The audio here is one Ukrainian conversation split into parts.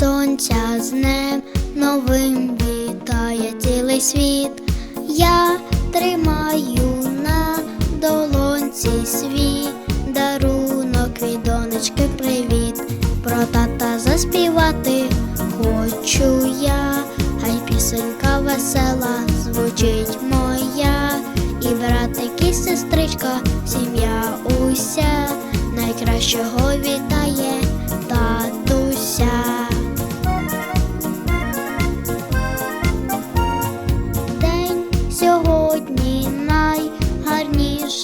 сонця з днем новим вітає цілий світ. Я тримаю на долонці свій дарунок від донечки привіт. Про тата заспівати хочу я, хай пісенька весела звучить моя, і братик, і сестричка, сім'я уся, найкращого вітає татуся.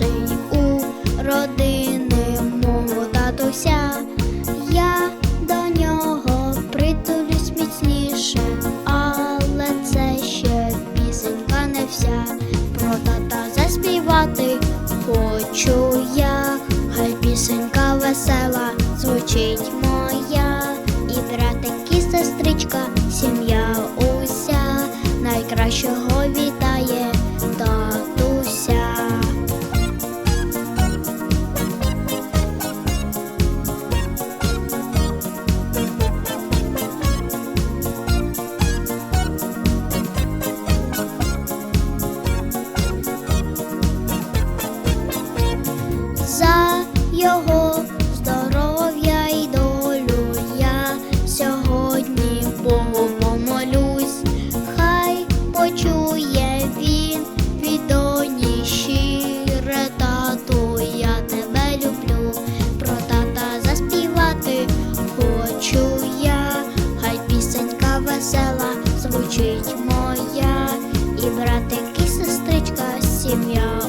Найгарніший у родини мого татуся. Я до нього притулюсь міцніше, але це ще пісенька не вся. Про тата заспівати хочу я, хай пісенька весела звучить моя, і братик, і сестричка, сім'я уся, найкращого вітає братик, і сестричка, сім'я